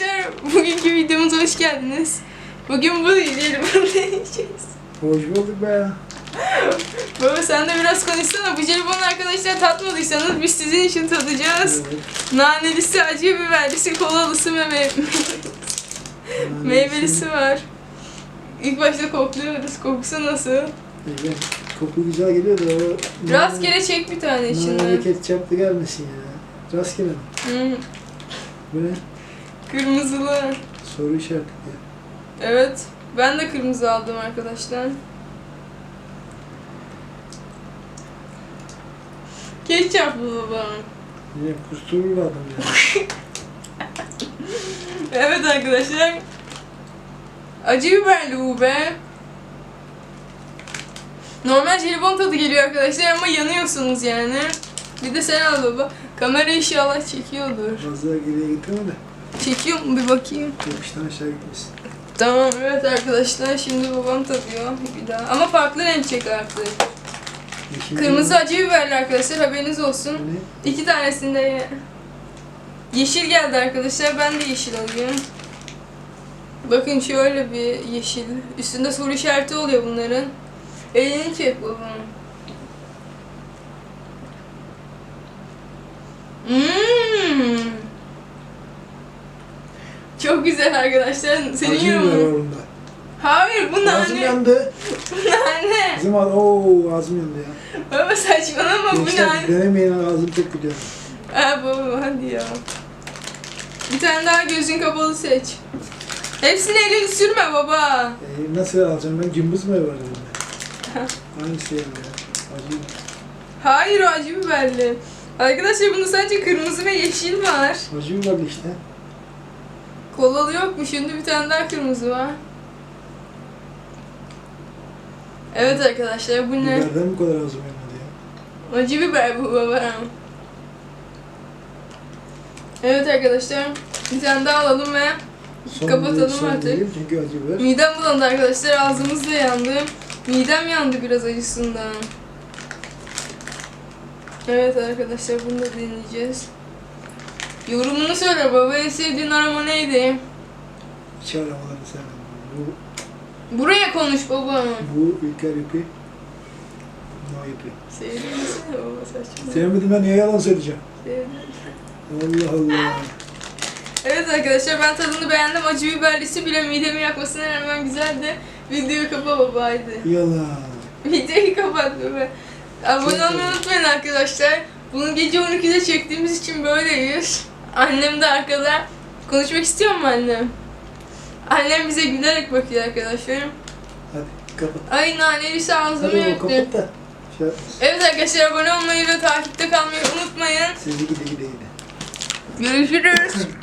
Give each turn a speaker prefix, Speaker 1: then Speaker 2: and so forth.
Speaker 1: arkadaşlar, bugünkü videomuza hoş geldiniz. Bugün bu jelibonu deneyeceğiz.
Speaker 2: Hoş bulduk be.
Speaker 1: Baba sen de biraz konuşsana. Bu jelibonu arkadaşlar tatmadıysanız biz sizin için tadacağız.
Speaker 2: Evet.
Speaker 1: Nanelisi, acı biberlisi, kolalısı ve me-
Speaker 2: Yani
Speaker 1: meyvelisi var. İlk başta kokluyoruz. Kokusu nasıl?
Speaker 2: Evet. Koku güzel geliyor da o...
Speaker 1: Rastgele çek bir tane içinden.
Speaker 2: ketçaplı gelmesin ya. Rastgele mi?
Speaker 1: Hmm,
Speaker 2: Bu ne?
Speaker 1: Kırmızılı.
Speaker 2: Soru işareti ya.
Speaker 1: Evet. Ben de kırmızı aldım arkadaşlar. Ketçaplı baba.
Speaker 2: Yine kusturur adam ya.
Speaker 1: Evet arkadaşlar. Acı biberli bu be. Normal jelibon tadı geliyor arkadaşlar ama yanıyorsunuz yani. Bir de sen al baba. Kamera inşallah çekiyordur.
Speaker 2: Fazla geriye getirme de.
Speaker 1: Çekiyor mu bir bakayım.
Speaker 2: Yapıştan aşağı gitmesin.
Speaker 1: Tamam evet arkadaşlar şimdi babam tadıyor bir daha. Ama farklı renk çek artık.
Speaker 2: Yeşil
Speaker 1: Kırmızı acı biberli arkadaşlar haberiniz olsun.
Speaker 2: Ne?
Speaker 1: İki tanesinde ye- yeşil geldi arkadaşlar. Ben de yeşil alayım. Bakın şöyle bir yeşil. Üstünde soru işareti oluyor bunların. Elini çek babam. Çok güzel arkadaşlar. Senin yorumun.
Speaker 2: bunda.
Speaker 1: Hayır bu
Speaker 2: Ağzım
Speaker 1: nane.
Speaker 2: yandı.
Speaker 1: Bu nane.
Speaker 2: Ağzım al. Oo ağzım yandı ya.
Speaker 1: Baba saçmalama bu
Speaker 2: Gençler
Speaker 1: nane.
Speaker 2: denemeyin ağzım çok gidiyor.
Speaker 1: Ha baba hadi ya. Bir tane daha gözün kapalı seç. Hepsini elini sürme baba.
Speaker 2: Ee, nasıl alacağım ben? Cımbız mı var elimde? Hangisi yandı ya? Acı
Speaker 1: Hayır o acı biberli. Arkadaşlar bunda sadece kırmızı ve yeşil var.
Speaker 2: Acı biberli işte.
Speaker 1: Kolalı yok mu? Şimdi bir tane daha kırmızı var. Evet arkadaşlar bu ne?
Speaker 2: Biberden bu kadar ağzım yanmadı ya.
Speaker 1: Acı biber bu baba. Evet arkadaşlar bir tane daha alalım ve
Speaker 2: Son
Speaker 1: Kapatalım
Speaker 2: son
Speaker 1: artık.
Speaker 2: değil çünkü acı biber.
Speaker 1: midem bulandı arkadaşlar ağzımız da yandı. Midem yandı biraz acısından. Evet arkadaşlar bunu da deneyeceğiz. Yorumunu söyle baba en sevdiğin aroma neydi?
Speaker 2: Hiç aramalarını sevmem. Bu,
Speaker 1: Buraya konuş baba.
Speaker 2: bu ülker ipi. No ipi.
Speaker 1: Sevdiğin söyle baba saçma.
Speaker 2: Sevmedim ben niye yalan söyleyeceğim?
Speaker 1: Sevdiğin.
Speaker 2: Allah Allah.
Speaker 1: Evet arkadaşlar ben tadını beğendim. Acı biberlisi bile midemi yakmasına rağmen güzeldi. Videoyu kapa baba haydi.
Speaker 2: Yalan.
Speaker 1: Videoyu kapat baba. Abone olmayı unutmayın arkadaşlar. Bunu gece 12'de çektiğimiz için böyleyiz. Annem de arkada. Konuşmak istiyor mu annem? Annem bize gülerek bakıyor arkadaşlar.
Speaker 2: Hadi kapat.
Speaker 1: Ay nanelisi ağzımı
Speaker 2: Hadi
Speaker 1: yaktı.
Speaker 2: kapat da. Şey.
Speaker 1: Evet arkadaşlar abone olmayı ve takipte kalmayı unutmayın.
Speaker 2: Sizi gide gide gide.
Speaker 1: Görüşürüz.